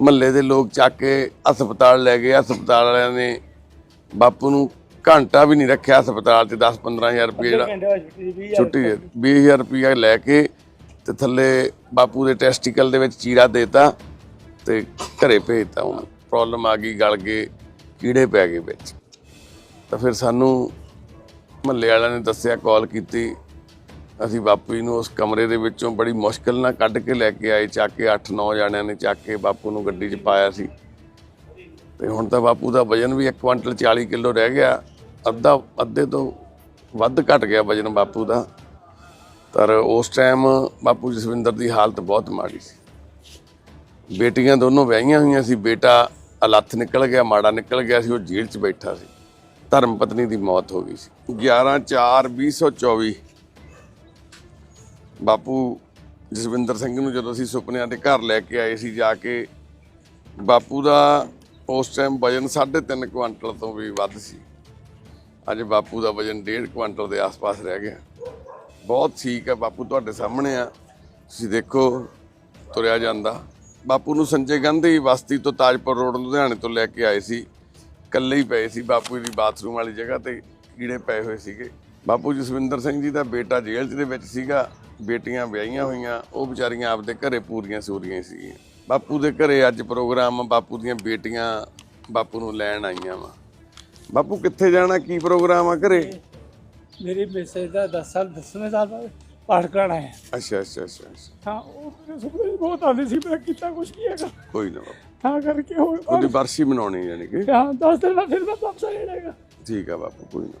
ਮਹੱਲੇ ਦੇ ਲੋਕ ਚੱਕ ਕੇ ਹਸਪਤਾਲ ਲੈ ਗਏ। ਹਸਪਤਾਲ ਵਾਲਿਆਂ ਨੇ ਬਾਪੂ ਨੂੰ ਘੰਟਾ ਵੀ ਨਹੀਂ ਰੱਖਿਆ ਹਸਪਤਾਲ 'ਚ 10-15000 ਰੁਪਏ ਜਿਹੜਾ ਛੁੱਟੀ ਦੀ 20 ਛੁੱਟੀ ਦੇ 20000 ਰੁਪਇਆ ਲੈ ਕੇ ਤੇ ਥੱਲੇ ਬਾਪੂ ਦੇ ਟੈਸਟੀਕਲ ਦੇ ਵਿੱਚ ਚੀਰਾ ਦੇਤਾ ਤੇ ਘਰੇ ਭੇਜਤਾ ਉਹਨੂੰ। ਪ੍ਰੋਬਲਮ ਆ ਗਈ ਗਲ ਗਏ ਕੀੜੇ ਪੈ ਗਏ ਵਿੱਚ। ਤਾਂ ਫਿਰ ਸਾਨੂੰ ਮਹੱਲੇ ਵਾਲਿਆਂ ਨੇ ਦੱਸਿਆ ਕਾਲ ਕੀਤੀ। ਅਸੀਂ ਬਾਪੂ ਜੀ ਨੂੰ ਉਸ ਕਮਰੇ ਦੇ ਵਿੱਚੋਂ ਬੜੀ ਮੁਸ਼ਕਲ ਨਾਲ ਕੱਢ ਕੇ ਲੈ ਕੇ ਆਏ, ਚੱਕ ਕੇ 8-9 ਜਣਿਆਂ ਨੇ ਚੱਕ ਕੇ ਬਾਪੂ ਨੂੰ ਗੱਡੀ 'ਚ ਪਾਇਆ ਸੀ। ਤੇ ਹੁਣ ਤਾਂ ਬਾਪੂ ਦਾ ਵਜਨ ਵੀ 1 ਕੁਇੰਟਲ 40 ਕਿਲੋ ਰਹਿ ਗਿਆ। ਅੱਧਾ, ਅੱਧੇ ਤੋਂ ਵੱਧ ਘਟ ਗਿਆ ਵਜਨ ਬਾਪੂ ਦਾ। ਪਰ ਉਸ ਟਾਈਮ ਬਾਪੂ ਜਸਵਿੰਦਰ ਦੀ ਹਾਲਤ ਬਹੁਤ ਮਾੜੀ ਸੀ। ਬੇਟੀਆਂ ਦੋਨੋਂ ਵਿਆਹੀਆਂ ਹੋਈਆਂ ਸੀ। ਬੇਟਾ ਅਲੱਥ ਨਿਕਲ ਗਿਆ, ਮਾੜਾ ਨਿਕਲ ਗਿਆ ਸੀ, ਉਹ ਜੇਲ੍ਹ 'ਚ ਬੈਠਾ ਸੀ। ਧਰਮ ਪਤਨੀ ਦੀ ਮੌਤ ਹੋ ਗਈ ਸੀ। 11 4 2024 ਬਾਪੂ ਜਸਵਿੰਦਰ ਸਿੰਘ ਨੂੰ ਜਦੋਂ ਅਸੀਂ ਸੁਪਨਿਆਂ ਦੇ ਘਰ ਲੈ ਕੇ ਆਏ ਸੀ ਜਾ ਕੇ, ਬਾਪੂ ਦਾ ਉਸ ਟਾਈਮ ਵਜਨ 3.5 ਕੁਇੰਟਲ ਤੋਂ ਵੀ ਵੱਧ ਸੀ। ਅੱਜ ਬਾਪੂ ਦਾ ਵਜਨ 1.5 ਕੁਇੰਟਲ ਦੇ ਆਸ-ਪਾਸ ਰਹਿ ਗਿਆ। ਬਹੁਤ ਠੀਕ ਹੈ ਬਾਪੂ, ਤੁਹਾਡੇ ਸਾਹਮਣੇ ਆ। ਤੁਸੀਂ ਦੇਖੋ, ਤੁਰਿਆ ਜਾਂਦਾ। ਬਾਪੂ ਨੂੰ ਸੰਜੇ ਗਾਂਧੀ ਬਸਤੀ ਤੋਂ ਤਾਜਪੁਰ ਰੋਡ, ਲੁਧਿਆਣੇ ਤੋਂ ਲੈ ਕੇ ਆਏ ਸੀ। ਇਕੱਲੇ ਹੀ ਪਏ ਸੀ, ਬਾਪੂ ਦੀ ਬਾਥਰੂਮ ਵਾਲੀ ਜਗ੍ਹਾ ਤੇ ਕੀੜੇ ਪਏ ਹੋਏ ਸੀਗੇ। ਬਾਪੂ ਜਸਵਿੰਦਰ ਸਿੰਘ ਜੀ ਦਾ ਬੇਟਾ ਜੇਲ੍ਹ ਦੇ ਵਿੱਚ ਸੀਗਾ ਬੇਟੀਆਂ ਵਿਆਹੀਆਂ ਹੋਈਆਂ ਉਹ ਵਿਚਾਰੀਆਂ ਆਪਦੇ ਘਰੇ ਪੂਰੀਆਂ ਸੂਰੀਆਂ ਸੀਗੀਆਂ। ਬਾਪੂ ਦੇ ਘਰੇ ਅੱਜ ਪ੍ਰੋਗਰਾਮ ਬਾਪੂ ਦੀਆਂ ਬੇਟੀਆਂ ਬਾਪੂ ਨੂੰ ਲੈਣ ਆਈਆਂ ਵਾ। ਬਾਪੂ ਕਿੱਥੇ ਜਾਣਾ ਕੀ ਪ੍ਰੋਗਰਾਮ ਆ ਘਰੇ? ਮੇਰੀ ਮੈਸੇਜ ਦਾ 10 ਸਾਲ 10ਵੇਂ ਸਾਲ ਬਾਅਦ ਪਾਠ ਕਰਾਣਾ ਹੈ। ਅੱਛਾ ਅੱਛਾ ਅੱਛਾ। ਹਾਂ ਉਹ ਸੁਪਨੇ ਬਹੁਤ ਆਉਂਦੇ ਸੀ ਮੈਂ ਕੀਤਾ ਕੁਛ ਨਹੀਂ ਹੈਗਾ। ਕੋਈ ਨਾ ਬਾਪੂ। ਤਾਂ ਕਰਕੇ ਹੁਣ ਉਹਦੀ ਬਰਸੀ ਮਨਾਉਣੀ ਯਾਨੀ ਕਿ? ਹਾਂ 10 ਦਿਨ ਬਾਅਦ ਫਿਰ ਮੈਂ ਵਾਪਸ ਆ ਜਾਏਗਾ ਠੀਕ ਆ ਬਾਪੂ ਕੋਈ ਨਾ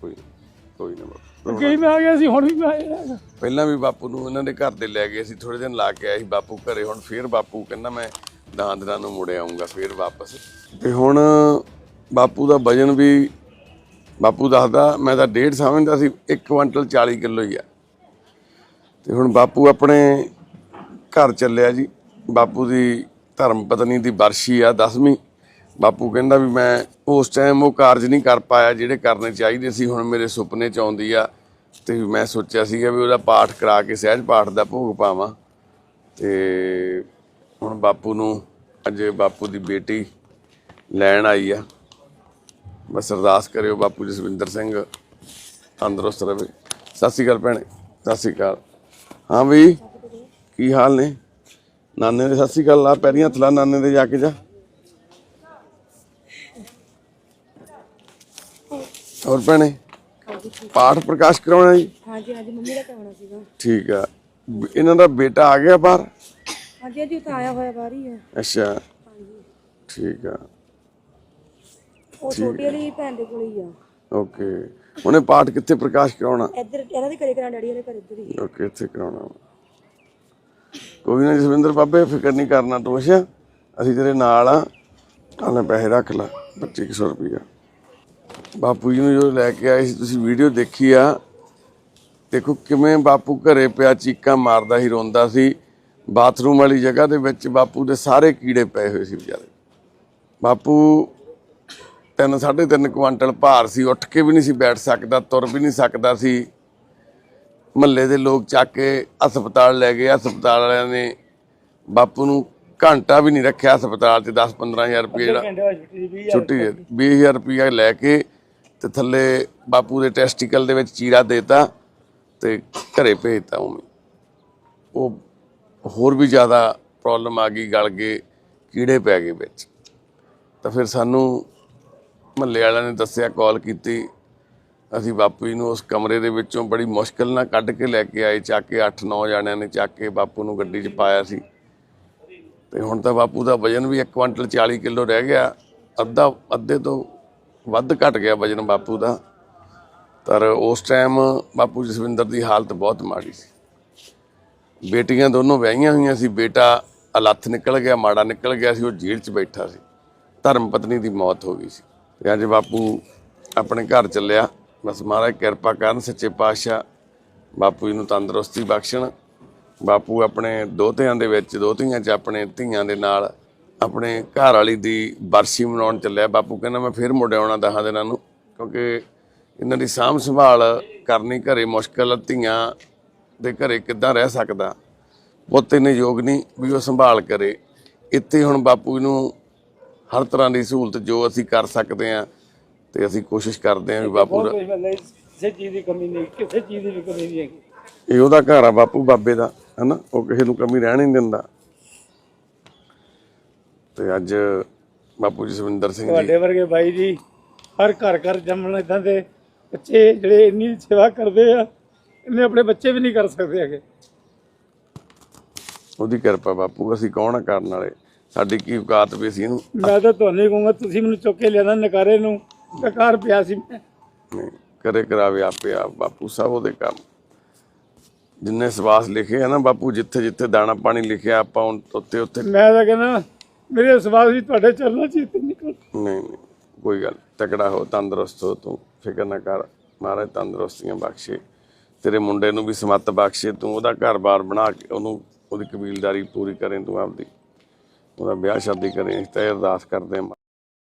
ਕੋਈ ਨਾ। ਕੋਈ ਨਾ ਬਾਪੂ। ਕਈ ਮੈਂ ਆ ਗਿਆ ਸੀ ਹੁਣ ਵੀ ਮੈਂ ਆ ਜਾਏਗਾ ਪਹਿਲਾਂ ਵੀ ਬਾਪੂ ਨੂੰ ਇਹਨਾਂ ਦੇ ਘਰ ਦੇ ਲੈ ਗਏ ਸੀ ਥੋੜੇ ਦਿਨ ਲਾ ਕੇ ਆਏ ਸੀ ਬਾਪੂ ਘਰੇ ਹੁਣ ਫੇਰ ਬਾਪੂ ਕਹਿੰਦਾ ਮੈਂ ਦਹਾਂ ਦਿਨਾਂ ਨੂੰ ਮੁੜ ਆਉਂਗਾ ਫੇਰ ਵਾਪਸ। ਤੇ ਹੁਣ ਬਾਪੂ ਦਾ ਵਜਨ ਵੀ ਬਾਪੂ ਦੱਸਦਾ ਮੈਂ ਤਾਂ ਡੇਢ ਸਮਝਦਾ ਸੀ 1 ਕੁਇੰਟਲ 40 ਕਿਲੋ ਹੀ ਆ। ਤੇ ਹੁਣ ਬਾਪੂ ਆਪਣੇ ਘਰ ਚੱਲਿਆ ਜੀ ਬਾਪੂ ਦੀ ਧਰਮ ਪਤਨੀ ਦੀ ਬਰਸ਼ੀ ਆ 10ਵੀਂ ਬਾਪੂ ਕਹਿੰਦਾ ਵੀ ਮੈਂ ਉਸ ਟਾਈਮ ਉਹ ਕਾਰਜ ਨਹੀਂ ਕਰ ਪਾਇਆ ਜਿਹੜੇ ਕਰਨੇ ਚਾਹੀਦੇ ਸੀ, ਹੁਣ ਮੇਰੇ ਸੁਪਨੇ ਚ ਆਉਂਦੀ ਆ। ਤੇ ਮੈਂ ਸੋਚਿਆ ਸੀਗਾ ਵੀ ਉਹਦਾ ਪਾਠ ਕਰਾ ਕੇ, ਸਹਿਜ ਪਾਠ ਦਾ ਭੋਗ ਪਾਵਾਂ। ਤੇ ਹੁਣ ਬਾਪੂ ਨੂੰ ਅੱਜ ਬਾਪੂ ਦੀ ਬੇਟੀ ਲੈਣ ਆਈ ਆ। ਬਸ ਅਰਦਾਸ ਕਰਿਓ ਬਾਪੂ ਜਸਵਿੰਦਰ ਸਿੰਘ, ਤੰਦਰੁਸਤ ਰਹੇ ਸਤਿ ਸ਼੍ਰੀ ਅਕਾਲ ਭੈਣੇ, ਸਤਿ ਸ਼੍ਰੀ ਅਕਾਲ। ਹਾਂ ਵੀ ਕੀ ਹਾਲ ਨੇ? ਨਾਨੇ ਦੇ ਸਤਿ ਸ਼੍ਰੀ ਅਕਾਲ, ਆ ਪੈਰੀਆਂ ਥਲਾ ਨਾਨੇ ਦੇ ਜਾ ਕੇ ਜਾ। ਹੋਰ ਭੈਣੇ? ਪਾਠ ਪ੍ਰਕਾਸ਼ ਕਰਾਉਣਾ ਜੀ? ਹਾਂਜੀ ਹਾਂਜੀ ਮੰਮੀ ਦਾ ਕਰਾਉਣਾ ਸੀਗਾ। ਠੀਕ ਆ। ਬ- ਇਹਨਾਂ ਦਾ ਬੇਟਾ ਆ ਗਿਆ ਬਾਹਰ? ਹਾਂਜੀ ਹਾਂਜੀ ਉਹ ਤਾਂ ਆਇਆ ਹੋਇਆ ਬਾਹਰ ਹੀ ਹੈ ਅੱਛਾ। ਹਾਂਜੀ। ਠੀਕ ਆ। ਉਹ ਛੋਟੀ ਵਾਲੀ ਭੈਣ ਦੇ ਕੋਲ ਹੀ ਆ। ਓਕੇ। ਉਹਨੇ ਪਾਠ ਕਿੱਥੇ ਪ੍ਰਕਾਸ਼ ਕਰਾਉਣਾ? ਇੱਧਰ ਇਹਨਾਂ ਦੇ ਘਰੇ ਕਰਾਂ ਡੈਡੀ ਵਾਲੇ ਘਰ ਇੱਧਰ ਹੀ ਓਕੇ ਇੱਥੇ ਕਰਾਉਣਾ ਵਾ। ਕੋਈ ਨਾ ਜਸਵਿੰਦਰ ਬਾਬੇ ਫਿਕਰ ਨਹੀਂ ਕਰਨਾ ਤੂੰ ਅੱਛਾ? ਅਸੀਂ ਤੇਰੇ ਨਾਲ ਆ। ਆਲੇ ਪੈਸੇ ਰੱਖ ਲੈ 2500 ਰੁਪਇਆ ਬਾਪੂ ਜੀ ਨੂੰ ਜੋ ਲੈ ਕੇ ਆਏ ਸੀ ਤੁਸੀਂ ਵੀਡੀਓ ਦੇਖੀ ਆ। ਦੇਖੋ ਕਿਵੇਂ ਬਾਪੂ ਘਰੇ ਪਿਆ ਚੀਕਾਂ ਮਾਰਦਾ ਸੀ ਰੋਂਦਾ ਸੀ। ਬਾਥਰੂਮ ਵਾਲੀ ਜਗ੍ਹਾ ਦੇ ਵਿੱਚ ਬਾਪੂ ਦੇ ਸਾਰੇ ਕੀੜੇ ਪਏ ਹੋਏ ਸੀ ਵਿਚਾਰੇ। ਬਾਪੂ ਤਿੰਨ ਸਾਢੇ ਤਿੰਨ ਕੁਆਂਟਲ ਭਾਰ ਸੀ ਉੱਠ ਕੇ ਵੀ ਨਹੀਂ ਸੀ ਬੈਠ ਸਕਦਾ ਤੁਰ ਵੀ ਨਹੀਂ ਸਕਦਾ ਸੀ। ਮਹੱਲੇ ਦੇ ਲੋਕ ਚੱਕ ਕੇ ਹਸਪਤਾਲ ਲੈ ਗਏ ਹਸਪਤਾਲ ਵਾਲਿਆਂ ਨੇ ਬਾਪੂ ਨੂੰ ਘੰਟਾ ਵੀ ਨਹੀਂ ਰੱਖਿਆ ਹਸਪਤਾਲ 'ਚ 10-15000 ਰੁਪਏ ਜਿਹੜਾ ਛੁੱਟੀ ਦੀ 20 ਛੁੱਟੀ ਦੇ 20000 ਰੁਪਇਆ ਲੈ ਕੇ ਤੇ ਥੱਲੇ ਬਾਪੂ ਦੇ ਟੈਸਟੀਕਲ ਦੇ ਵਿੱਚ ਚੀਰਾ ਦੇਤਾ ਤੇ ਘਰੇ ਭੇਜਤਾ ਉਹਨੂੰ ਉਹ ਹੋਰ ਵੀ ਜ਼ਿਆਦਾ ਪ੍ਰੋਬਲਮ ਆ ਗਈ, ਗਲ ਗਏ, ਕੀੜੇ ਪੈ ਗਏ ਵਿੱਚ। ਤਾਂ ਫਿਰ ਸਾਨੂੰ ਮਹੱਲੇ ਵਾਲਿਆਂ ਨੇ ਦੱਸਿਆ ਕਾਲ ਕੀਤੀ। ਅਸੀਂ ਬਾਪੂ ਜੀ ਨੂੰ ਉਸ ਕਮਰੇ ਦੇ ਵਿੱਚੋਂ ਬੜੀ ਮੁਸ਼ਕਲ ਨਾਲ ਕੱਢ ਕੇ ਲੈ ਕੇ ਆਏ, ਚੱਕ ਕੇ 8-9 ਜਣਿਆਂ ਨੇ ਚੱਕ ਕੇ ਬਾਪੂ ਨੂੰ ਗੱਡੀ 'ਚ ਪਾਇਆ ਸੀ। ਤੇ ਹੁਣ ਤਾਂ ਬਾਪੂ ਦਾ ਵਜਨ ਵੀ 1 ਕੁਇੰਟਲ 40 ਕਿਲੋ ਰਹਿ ਗਿਆ। ਅੱਧਾ, ਅੱਧੇ ਤੋਂ ਵੱਧ ਘਟ ਗਿਆ ਵਜਨ ਬਾਪੂ ਦਾ। ਪਰ ਉਸ ਟਾਈਮ ਬਾਪੂ ਜਸਵਿੰਦਰ ਦੀ ਹਾਲਤ ਬਹੁਤ ਮਾੜੀ ਸੀ। ਬੇਟੀਆਂ ਦੋਨੋਂ ਵਿਆਹੀਆਂ ਹੋਈਆਂ ਸੀ। ਬੇਟਾ ਅਲੱਥ ਨਿਕਲ ਗਿਆ, ਮਾੜਾ ਨਿਕਲ ਗਿਆ ਸੀ। ਉਹ ਜੇਲ੍ਹ 'ਚ ਬੈਠਾ ਸੀ। ਧਰਮ ਪਤਨੀ ਦੀ ਮੌਤ ਹੋ ਗਈ ਸੀ। ਤੇ ਅੱਜ ਬਾਪੂ ਆਪਣੇ ਘਰ ਚੱਲਿਆ। ਬਸ ਮਹਾਰਾਜ ਕਿਰਪਾ ਕਰਨ, ਸੱਚੇ ਪਾਤਸ਼ਾਹ ਬਾਪੂ ਜੀ ਨੂੰ ਤੰਦਰੁਸਤੀ ਬਖਸ਼ਣ। ਬਾਪੂ ਆਪਣੇ ਦੋਹਤਿਆਂ ਦੇ ਵਿੱਚ ਦੋਹਤੀਆਂ 'ਚ ਆਪਣੇ ਧੀਆਂ ਦੇ ਨਾਲ ਆਪਣੇ ਘਰ ਵਾਲੀ ਦੀ ਬਰਸੀ ਮਨਾਉਣ ਚੱਲਿਆ। ਬਾਪੂ ਕਹਿੰਦਾ ਮੈਂ ਫਿਰ ਮੁੜ ਆਉਣਾ ਦਹਾਂ ਦਿਨਾਂ ਨੂੰ ਕਿਉਂਕਿ ਇਹਨਾਂ ਦੀ ਸਾਂਭ ਸੰਭਾਲ ਕਰਨੀ ਘਰੇ ਮੁਸ਼ਕਲ ਧੀਆਂ ਦੇ ਘਰੇ ਕਿੱਦਾਂ ਰਹਿ ਸਕਦਾ? ਪੁੱਤ ਇੰਨੇ ਯੋਗ ਨਹੀਂ ਵੀ ਉਹ ਸੰਭਾਲ ਕਰੇ। ਇੱਥੇ ਹੁਣ ਬਾਪੂ ਨੂੰ ਹਰ ਤਰ੍ਹਾਂ ਦੀ ਸਹੂਲਤ ਜੋ ਅਸੀਂ ਕਰ ਸਕਦੇ ਆ ਤੇ ਅਸੀਂ ਕੋਸ਼ਿਸ਼ ਕਰਦੇ ਆ ਵੀ ਬਾਪੂ ਦਾ ਜੀ, ਕਿਸੇ ਚੀਜ਼ ਦੀ ਕਮੀ ਨਹੀਂ ਕਿਸੇ ਚੀਜ਼ ਦੀ ਕਮੀ ਨਹੀਂ ਹੈਗੀ। ਇਹ ਉਹਦਾ ਘਰ ਆ ਬਾਪੂ ਬਾਬੇ ਦਾ ਹਨਾ? ਉਹ ਕਿਸੇ ਨੂੰ ਕਮੀ ਰਹਿਣ ਨਹੀਂ ਦਿੰਦਾ। ਤੇ ਅੱਜ ਬਾਪੂ ਜਸਵਿੰਦਰ ਸਿੰਘ ਜੀ। ਤੁਹਾਡੇ ਵਰਗੇ ਬਾਈ ਜੀ ਹਰ ਘਰ ਘਰ ਜੰਮਣ ਇਦਾਂ ਦੇ ਬੱਚੇ ਜਿਹੜੇ ਇੰਨੀ ਸੇਵਾ ਕਰਦੇ ਆ ਇੰਨੇ ਆਪਣੇ ਬੱਚੇ ਵੀ ਨਹੀਂ ਕਰ ਸਕਦੇ ਹੈਗੇ। ਉਹਦੀ ਕਿਰਪਾ ਬਾਪੂ ਅਸੀਂ ਕੌਣ ਆ ਕਰਨ ਵਾਲੇ? ਸਾਡੀ ਕੀ ਔਕਾਤ ਵੀ ਅਸੀਂ ਇਹਨੂੰ ਮੈਂ ਤਾਂ ਤੁਹਾਨੂੰ ਹੀ ਕਹੂੰਗਾ ਤੁਸੀਂ ਮੈਨੂੰ ਚੁੱਕ ਕੇ ਲਿਆਣਾ ਨਕਾਰੇ ਨੂੰ ਕਕਾਰ ਪਿਆ ਸੀ ਮੈਂ। ਨਹੀਂ, ਕਰੇ ਕਰਾਵੇ ਆਪੇ ਆਪ ਬਾਪੂ ਸਭ ਉਹਦੇ ਕੰਮ। ਜਿੰਨੇ ਸਵਾਸ ਲਿਖੇ ਆ ਨਾ ਬਾਪੂ ਜਿੱਥੇ ਜਿੱਥੇ ਦਾਣਾ ਪਾਣੀ ਲਿਖਿਆ ਆਪਾਂ ਉਨ- ਉੱਤੇ ਉੱਤੇ ਮੈਂ ਤਾਂ ਕਹਿੰਦਾ ਮੇਰੇ ਸਵਾਲ ਵੀ ਤੁਹਾਡੇ ਚਰਨਾਂ 'ਚ ਨਿਕਲ। ਨਹੀਂ ਨਹੀਂ, ਕੋਈ ਗੱਲ ਤਕੜਾ ਹੋ, ਤੰਦਰੁਸਤ ਹੋ ਤੂੰ। ਫਿਕਰ ਨਾ ਕਰ, ਮਹਾਰਾਜ ਤੰਦਰੁਸਤੀਆਂ ਬਖਸ਼ੇ। ਤੇਰੇ ਮੁੰਡੇ ਨੂੰ ਵੀ ਸਮੱਤ ਬਖਸ਼ੇ। ਤੂੰ ਉਹਦਾ ਘਰ-ਬਾਰ ਬਣਾ ਕੇ, ਉਹਨੂੰ ਉਹਦੀ ਕਬੀਲਦਾਰੀ ਪੂਰੀ ਕਰੇ ਤੂੰ ਆਪਦੀ। ਉਹਦਾ ਵਿਆਹ ਸ਼ਾਦੀ ਕਰੇ, ਅਸੀਂ ਤਾਂ ਅਰਦਾਸ ਕਰਦੇ ਹਾਂ।